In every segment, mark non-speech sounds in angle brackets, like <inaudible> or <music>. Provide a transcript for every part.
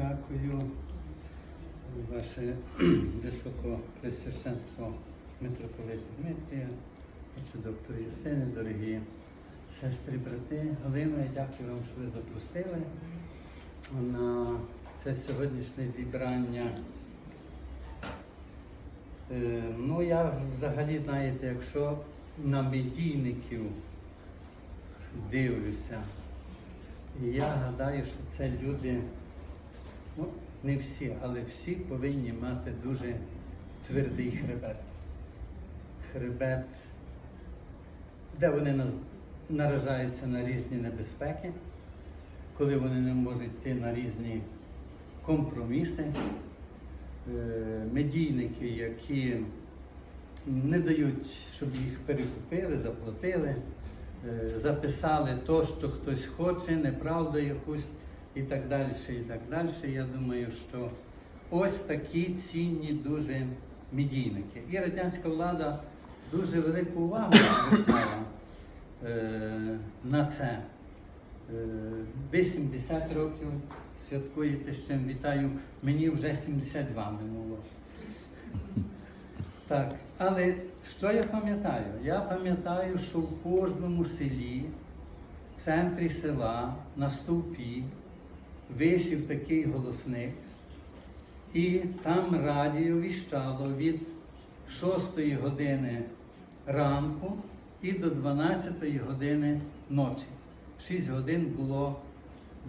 Дякую, ваше <clears throat> високопресвященство митрополит Дмитрія, отче доктор Юстини, дорогі сестри, брати. Галина, дякую вам, що ви запросили на це сьогоднішнє зібрання. Е, Ну, я взагалі, знаєте, якщо на медійників дивлюся, я гадаю, що це люди, ну, не всі, але всі повинні мати дуже твердий хребет. Хребет, де вони наражаються на різні небезпеки, коли вони не можуть йти на різні компроміси. Е, Медійники, які не дають, щоб їх перекупили, заплатили, е, записали то, що хтось хоче, неправду якусь і так далі. і так далі. Я думаю, що ось такі цінні дуже медійники. І радянська влада дуже велику увагу звертала е, на це. Е, Ви 70 років святкуєте чим вітаю. Мені вже 72 минуло. Так, але що я пам'ятаю? Я пам'ятаю, що в кожному селі, в центрі села, на стовпі висів такий голосник, і там радіо віщало від 6 години ранку і до 12 години ночі. 6 годин було,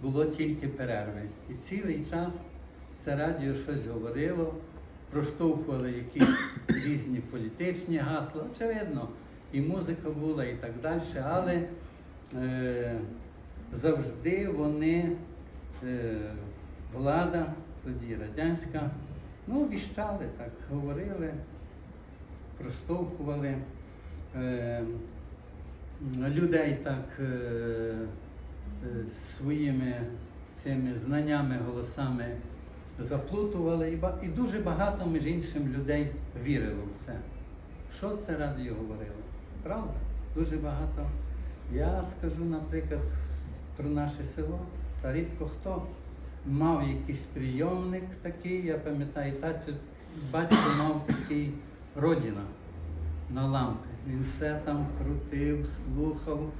було тільки перерви. І цілий час це радіо щось говорило, проштовхували якісь <coughs> різні політичні гасла. Очевидно, і музика була, і так далі, але е, завжди вони, влада, тоді радянська, ну, віщали так, говорили, проштовхували. Е, людей так е, е, своїми цими знаннями, голосами заплутували, і дуже багато, між іншим, людей вірило в це. Що це радіо говорило? Правда? Дуже багато. Я скажу, наприклад, про наше село, та рідко хто мав якийсь прийомник такий, я пам'ятаю, татю, батько мав такий родина на лампи. Він все там крутив, слухав.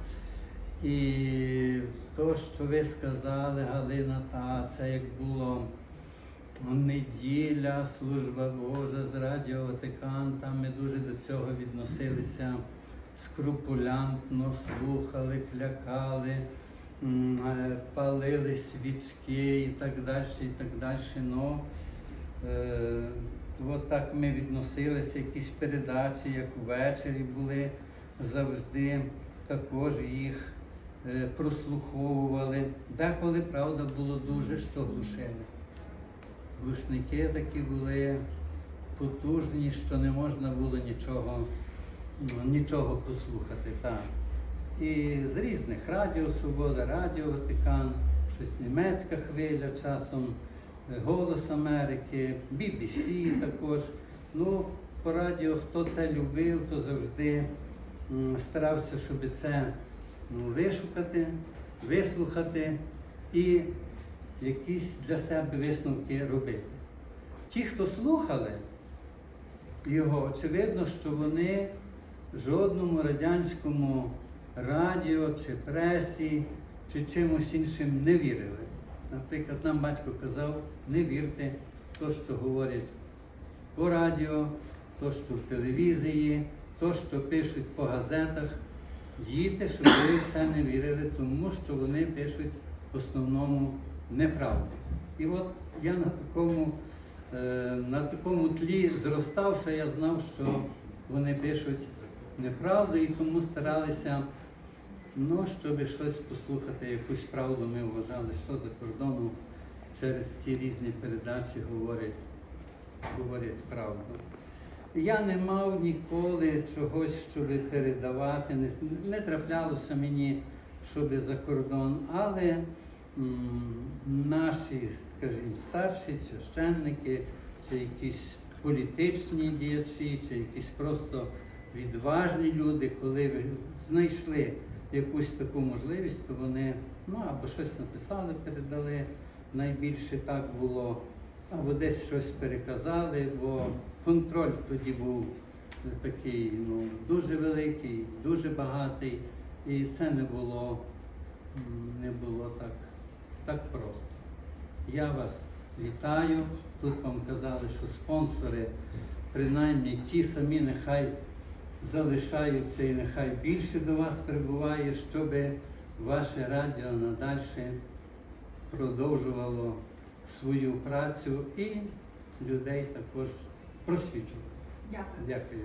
І то, що ви сказали, Галина, та це як було неділя, служба Божа з Радіо Ватикан, там ми дуже до цього відносилися скрупулянтно, слухали, клякали, палили свічки і так далі, і так далі. Ну, е, От так ми відносилися, якісь передачі, як ввечері були, завжди також їх е, прослуховували. Деколи, правда, було дуже що глушили. Глушники такі були потужні, що не можна було нічого, нічого послухати. Так. І з різних Радіо Свобода, Радіо Ватикан, щось німецька хвиля часом. Голос Америки, BBC також. Ну, по радіо, хто це любив, то завжди старався, щоб це вишукати, вислухати і якісь для себе висновки робити. Ті, хто слухали його, очевидно, що вони жодному радянському радіо чи пресі чи чимось іншим не вірили. Наприклад, нам батько казав, не вірте то, що говорять по радіо, то, що в телевізії, то, що пишуть по газетах. Діти, щоб ви в це не вірили, тому що вони пишуть в основному неправду. І от я на такому, е, на такому тлі зростав, що я знав, що вони пишуть неправду, і тому старалися Ну, щоб щось послухати, якусь правду ми вважали, що за кордоном через ті різні передачі говорять, говорять правду. Я не мав ніколи чогось, щоб передавати, не, не траплялося мені, щоб за кордон, але м, наші, скажімо, старші священники, чи якісь політичні діячі, чи якісь просто відважні люди, коли знайшли якусь таку можливість, то вони ну, або щось написали, передали, найбільше так було, або десь щось переказали, бо контроль тоді був такий ну, дуже великий, дуже багатий, і це не було, не було так, так просто. Я вас вітаю. Тут вам казали, що спонсори, принаймні ті самі, нехай залишаються і нехай більше до вас прибуває, щоб ваше радіо надальше продовжувало свою працю і людей також просвічувало. Дякую. Дякую.